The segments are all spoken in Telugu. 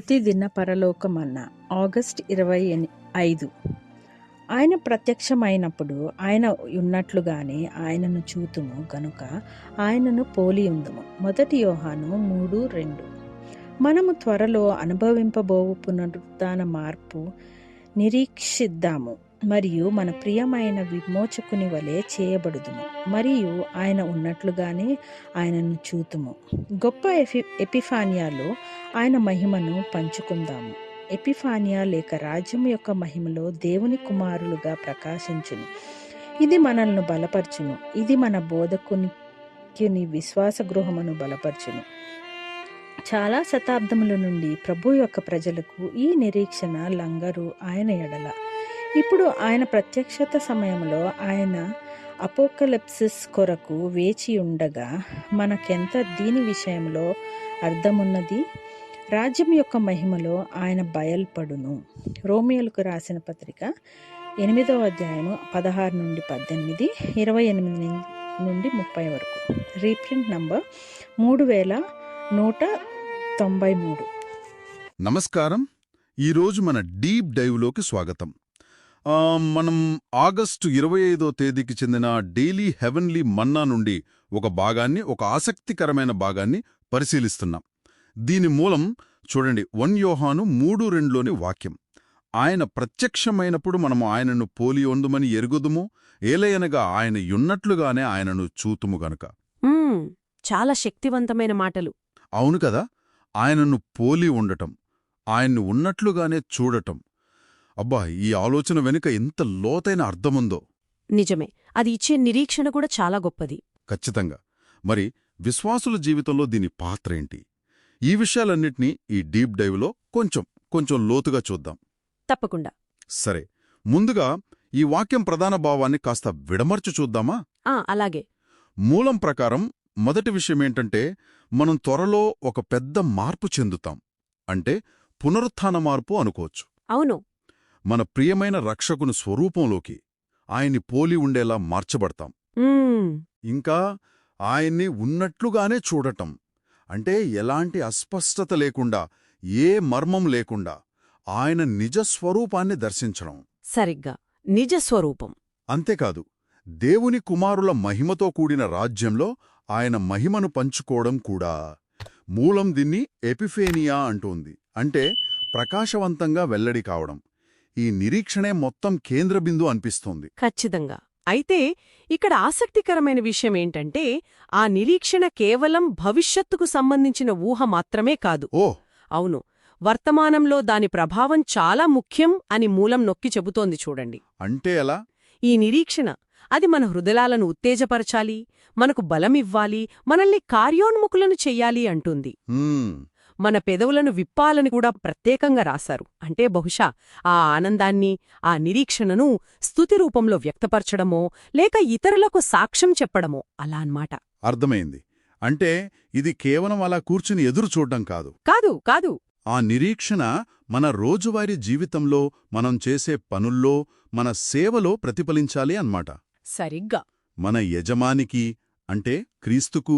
ప్రతిదిన పరలోకమన్న ఆగస్ట్ ఇరవై ఐదు. ఆయన ప్రత్యక్షమైనప్పుడు ఆయన ఉన్నట్లుగానే ఆయనను చూతుము గనుక ఆయనను పోలి ఉందము. మొదటి యోహాను మూడు రెండు. మనము త్వరలో అనుభవింపబోవు పునరుత్థాన మార్పు నిరీక్షిద్దాము. మరియు మన ప్రియమైన విమోచకుని వలె చేయబడుదుము. మరియు ఆయన ఉన్నట్లుగానే ఆయనను చూతుము. గొప్ప ఎఫి ఎపిఫానియాలో ఆయన మహిమను పంచుకుందాము. ఎపిఫానియా లేక రాజ్యం యొక్క మహిమలో దేవుని కుమారులుగా ప్రకాశించును. ఇది మనల్ని బలపరచును. ఇది మన బోధకుని విశ్వాస గృహమును బలపరచును. చాలా శతాబ్దముల నుండి ప్రభు యొక్క ప్రజలకు ఈ నిరీక్షణ లంగరు ఆయన ఎడల. ఇప్పుడు ఆయన ప్రత్యక్షత సమయంలో ఆయన అపోకలిప్సిస్ కొరకు వేచి ఉండగా మనకెంత దీని విషయంలో అర్థమున్నది? రాజ్యం యొక్క మహిమలో ఆయన బయల్పడును. రోమియోలకు రాసిన పత్రిక ఎనిమిదవ అధ్యాయము పదహారు నుండి పద్దెనిమిది ఇరవై ఎనిమిది నుండి ముప్పై వరకు. రీప్రింట్ నంబర్ మూడు వేల నూట తొంభై మూడు. నమస్కారం. ఈరోజు మన డీప్ డైవ్లోకి స్వాగతం. మనం ఆగస్టు ఇరవై ఐదో తేదీకి చెందిన డైలీ హెవెన్లీ మన్నా నుండి ఒక భాగాన్ని ఒక ఆసక్తికరమైన భాగాన్ని పరిశీలిస్తున్నాం. దీని మూలం చూడండి వన్ యోహాను మూడు రెండులోని వాక్యం. ఆయన ప్రత్యక్షమైనప్పుడు మనము ఆయనను పోలి ఉందుమని ఎరుగుదుము ఏలయనగా ఆయన యున్నట్లుగానే ఆయనను చూతుము గనుక. చాలా శక్తివంతమైన మాటలు. అవును కదా ఆయనను పోలి ఉండటం ఆయన్ను ఉన్నట్లుగానే చూడటం. అబ్బా ఈ ఆలోచన వెనుక ఎంత లోతైన అర్థముందో. నిజమే. అది ఇచ్చే నిరీక్షణ కూడా చాలా గొప్పది. ఖచ్చితంగా. మరి విశ్వాసుల జీవితంలో దీని పాత్ర ఏంటి? ఈ విషయాలన్నిటినీ ఈ డీప్ డైవ్లో కొంచెం కొంచెం లోతుగా చూద్దాం. తప్పకుండా. సరే. ముందుగా ఈ వాక్యం ప్రధాన భావాన్ని కాస్త విడమర్చి చూద్దామా? ఆ అలాగే. మూలం ప్రకారం మొదటి విషయమేంటంటే మనం త్వరలో ఒక పెద్ద మార్పు చెందుతాం. అంటే పునరుత్థాన మార్పు అనుకోవచ్చు. అవును. మన ప్రియమైన రక్షకుని స్వరూపంలోకి ఆయన్ని పోలి ఉండేలా మార్చబడతాం. ఇంకా ఆయన్ని ఉన్నట్లుగానే చూడటం. అంటే ఎలాంటి అస్పష్టత లేకుండా ఏ మర్మం లేకుండా ఆయన నిజ స్వరూపాన్ని దర్శించడం. సరిగ్గా. నిజ స్వరూపం. అంతేకాదు దేవుని కుమారుల మహిమతో కూడిన రాజ్యంలో ఆయన మహిమను పంచుకోవడం కూడా మూలం దీన్ని ఎపిఫేనియా అంటోంది. అంటే ప్రకాశవంతంగా వెల్లడి కావడం. ఈ నిరీక్షణే మొత్తం కేంద్రబిందు అనిపిస్తోంది. ఖచ్చితంగా. అయితే ఇక్కడ ఆసక్తికరమైన విషయం ఏంటంటే ఆ నిరీక్షణ కేవలం భవిష్యత్తుకు సంబంధించిన ఊహ మాత్రమే కాదు. ఓ! అవును. వర్తమానంలో దాని ప్రభావం చాలా ముఖ్యం అని మూలం నొక్కి చెబుతోంది చూడండి. అంటే ఎలా? ఈ నిరీక్షణ అది మన హృదయాలను ఉత్తేజపరచాలి మనకు బలమివ్వాలి మనల్ని కార్యోన్ముఖులను చెయ్యాలి అంటుంది. మన పెదవులను విప్పాలని కూడా ప్రత్యేకంగా రాశారు. అంటే బహుశా ఆ ఆనందాన్ని ఆ నిరీక్షణను స్తుతి రూపంలో వ్యక్తపరచడమో లేక ఇతరులకు సాక్ష్యం చెప్పడమో అలా అన్నమాట. అర్థమైంది. అంటే ఇది కేవలం అలా కూర్చుని ఎదురు చూడ్డం కాదు. కాదు కాదు. ఆ నిరీక్షణ మన రోజువారీ జీవితంలో మనం చేసే పనుల్లో మన సేవలో ప్రతిఫలించాలి అన్నమాట. సరిగ్గా. మన యజమానికి అంటే క్రీస్తుకు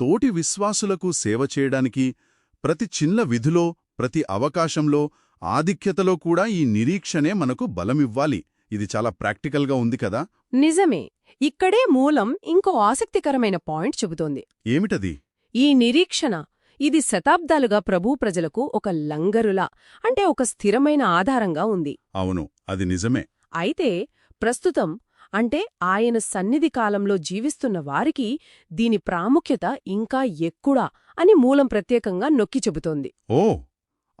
తోటి విశ్వాసులకు సేవ చేయడానికి ప్రతి చిన్న విధిలో ప్రతి అవకాశంలో ఆధిక్యతలో కూడా ఈ నిరీక్షణే మనకు బలమివ్వాలి. ఇది చాలా ప్రాక్టికల్గా ఉంది కదా? నిజమే. ఇక్కడే మూలం ఇంకో ఆసక్తికరమైన పాయింట్ చెబుతోంది. ఏమిటది? ఈ నిరీక్షణ ఇది శతాబ్దాలుగా ప్రభూ ప్రజలకు ఒక లంగరులా అంటే ఒక స్థిరమైన ఆధారంగా ఉంది. అవును అది నిజమే. అయితే ప్రస్తుతం అంటే ఆయన సన్నిధి కాలంలో జీవిస్తున్న వారికి దీని ప్రాముఖ్యత ఇంకా ఎక్కుడా అని మూలం ప్రత్యేకంగా నొక్కి చెబుతోంది. ఓ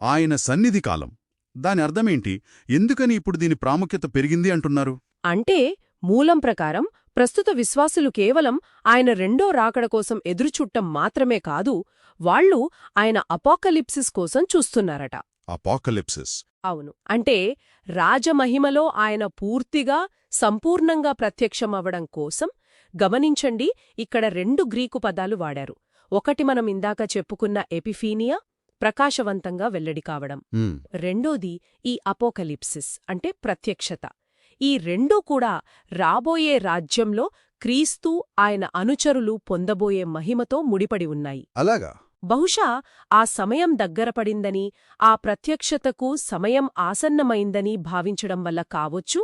ఆయన సన్నిధి కాలం. దాని అర్థమేంటి? ఎందుకని ఇప్పుడు దీని ప్రాముఖ్యత పెరిగింది అంటున్నారు? అంటే మూలం ప్రకారం ప్రస్తుత విశ్వాసులు కేవలం ఆయన రెండో రాకడ కోసం ఎదురుచుట్టం మాత్రమే కాదు వాళ్ళు ఆయన అపాకలిప్సిస్ కోసం చూస్తున్నారట. అపాకలిప్సిస్. అవును. అంటే రాజమహిమలో ఆయన పూర్తిగా సంపూర్ణంగా ప్రత్యక్షమవడం కోసం గమనించండి ఇక్కడ రెండు గ్రీకు పదాలు వాడారు. ఒకటి మనం ఇందాక చెప్పుకున్న ఎపిఫీనియా ప్రకాశవంతంగా వెల్లడి కావడం. రెండోది ఈ అపోకలిప్సిస్ అంటే ప్రత్యక్షత. ఈ రెండూ కూడా రాబోయే రాజ్యంలో క్రీస్తు ఆయన అనుచరులు పొందబోయే మహిమతో ముడిపడి ఉన్నాయి. అలాగా? బహుశా ఆ సమయం దగ్గరపడిందని ఆ ప్రత్యక్షతకు సమయం ఆసన్నమైందని భావించడం వల్ల కావొచ్చు.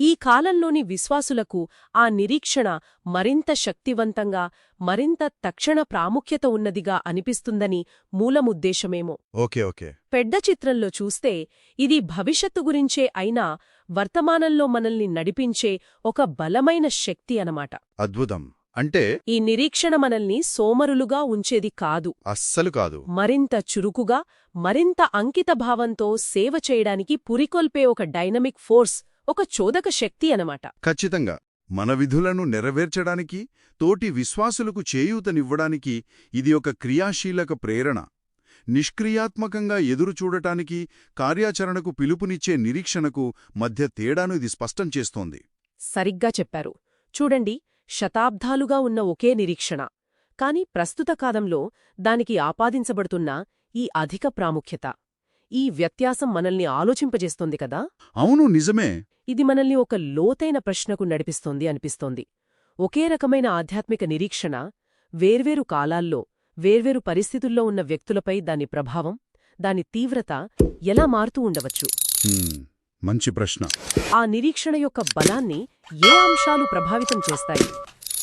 ఈ కాలంలోని విశ్వాసులకు ఆ నిరీక్షణ మరింత శక్తివంతంగా మరింత తక్షణ ప్రాముఖ్యత ఉన్నదిగా అనిపిస్తుందని మూలముద్దేశమేమో. Okay okay. పెద్ద చిత్రంలో చూస్తే ఇది భవిష్యత్తు గురించే అయినా వర్తమానంలో మనల్ని నడిపించే ఒక బలమైన శక్తి అనమాట అద్భుతం. అంటే ఈ నిరీక్షణ మనల్ని సోమరులుగా ఉంచేది కాదు. అస్సలు కాదు. మరింత చురుకుగా మరింత అంకితభావంతో సేవ చేయడానికి పురికొల్పే ఒక డైనమిక్ ఫోర్స్ ఒక చోదక శక్తి అనమాట ఖచ్చితంగా. మన విధులను నెరవేర్చడానికి తోటి విశ్వాసులకు చేయూతనివ్వడానికి ఇది ఒక క్రియాశీలక ప్రేరణ. నిష్క్రియాత్మకంగా ఎదురుచూడటానికి కార్యాచరణకు పిలుపునిచ్చే నిరీక్షణకు మధ్య తేడాను ఇది స్పష్టం చేస్తోంది. సరిగ్గా చెప్పారు. చూడండి శతాబ్దాలుగా ఉన్న ఒకే నిరీక్షణ. కాని ప్రస్తుత కాలంలో దానికి ఆపాదించబడుతున్న ఈ అధిక ప్రాముఖ్యత. ఈ వ్యత్యాసం మనల్ని ఆలోచింపజేస్తోంది కదా? అవును నిజమే. ఇది మనల్ని ఒక లోతైన ప్రశ్నకు నడిపిస్తోంది అనిపిస్తోంది. ఒకే రకమైన ఆధ్యాత్మిక నిరీక్షణ వేర్వేరు కాలాల్లో వేర్వేరు పరిస్థితుల్లో ఉన్న వ్యక్తులపై దాని ప్రభావం దాని తీవ్రత ఎలా మారుతూ ఉండవచ్చు? మంచి ప్రశ్న. ఆ నిరీక్షణ యొక్క బలాన్ని ఏ అంశాలు ప్రభావితం చేస్తాయి?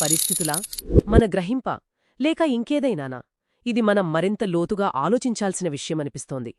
పరిస్థితులా? మన గ్రహింప? లేక ఇంకేదైనానా? ఇది మనం మరింత లోతుగా ఆలోచించాల్సిన విషయమనిపిస్తోంది.